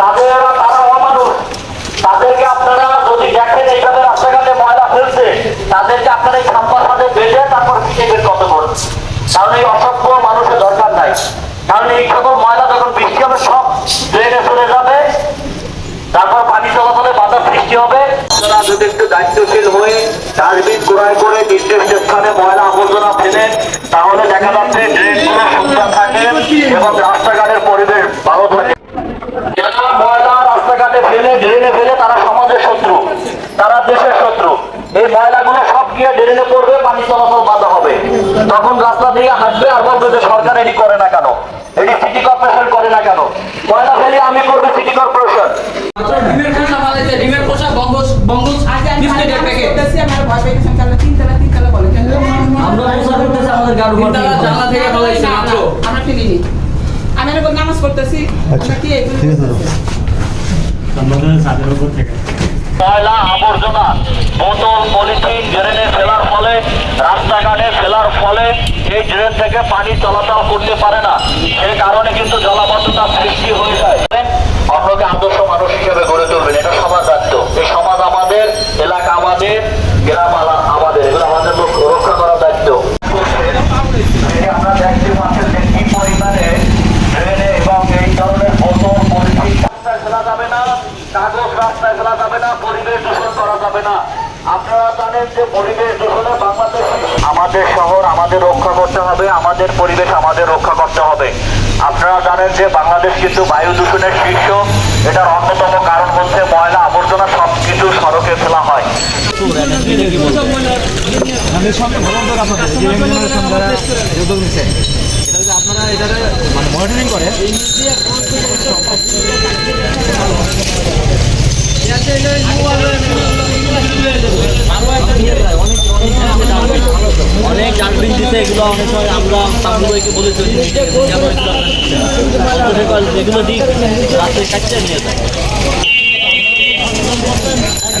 তাদের তারা অমানুষ। তাদেরকে আপনারা যদি দেখেন এইভাবে রাস্তাঘাটে ময়লা ফেলছে, তাদেরকে আপনারা এই খাম্পার মাঝে বেঁধে তারপর পিছিয়ে বের কত করুন কারণ এই অসভ্য মানুষের দরকার নাই। কারণ এই সকল ময়লা যখন বৃষ্টি হবে, সব ড্রেনে চলে যাবে। তারপর পানি চলাচলে বাধা সৃষ্টি হবে। আপনারা যদি একটু দায়িত্বশীল হয়ে ডাস্টবিন ক্রয় করে নির্দিষ্ট স্থানে ময়লা আবর্জনা ফেলেন, তাহলে দেখা যাচ্ছে ড্রেনগুলো সুন্দর থাকে এবং রাস্তাঘাটের পরিবেশ ভালো থাকে যারা ময়লা রাস্তাঘাটে ফেলে ড্রেনে ফেলে তারা সমাজের শত্রু তারা দেশের শত্রু এই ময়লাগুলো সব গিয়ে ড্রেনে পড়বে পানি চলাচল বাধা হবে। তখন রাস্তা দিয়ে হাঁটবে আর বলবে যে সরকার এটি করে না কেন? এটি সিটি কর্পোরেশন করে না কেন? ময়লা ফেলে আমি করব সিটি কর্পোরেশন। আমরা করতেছি আমরা ফেলিনি আমি নামাজ পড়তেছি কি এগুলো করতেছি? উপর থেকে ময়লা আবর্জনা বোতল পলিথিন ড্রেনে ফেলার ফলে রাস্তাঘাটে ফেলার ফলে এই ড্রেন থেকে পানি চলাচল করতে পারে না। সে কারণে কিন্তু জলাবদ্ধতা সৃষ্টি হয়ে যায়। অন্যকে আদর্শ মানুষ হিসেবে গড়ে তুলবেন, এটা সমাজ দায়িত্ব। এই সমাজ আমাদের, এলাকা আমাদের, গ্রাম আমাদের, এগুলো আমাদের রক্ষা করার দায়িত্ব। রাস্তায় ফেলা যাবে না, পরিবেশ দূষণ করা যাবে না। আপনারা জানেন যে পরিবেশ দূষণে বাংলাদেশ আমাদের শহর আমাদের রক্ষা করতে হবে আমাদের পরিবেশ আমাদের রক্ষা করতে হবে। আপনারা জানেন যে বাংলাদেশ কিন্তু বায়ু দূষণের শীর্ষ এটার অন্যতম কারণ হচ্ছে ময়লা আবর্জনা সব কিছু সড়কে ফেলা হয়। উদ্যোগ নিচ্ছে এটা যদি মানে মনিটরিং করে ডাস্টবিন দিতে এগুলো অনেক সময় আমরা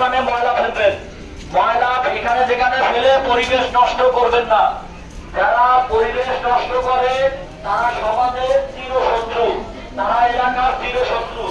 ওখানে ময়লা ফেলবেন। ময়লা এখানে যেখানে ফেলে পরিবেশ নষ্ট করবেন না। যারা পরিবেশ নষ্ট করে, তারা সমাজের চিরশত্রু। তারা এলাকার চিরশত্রু।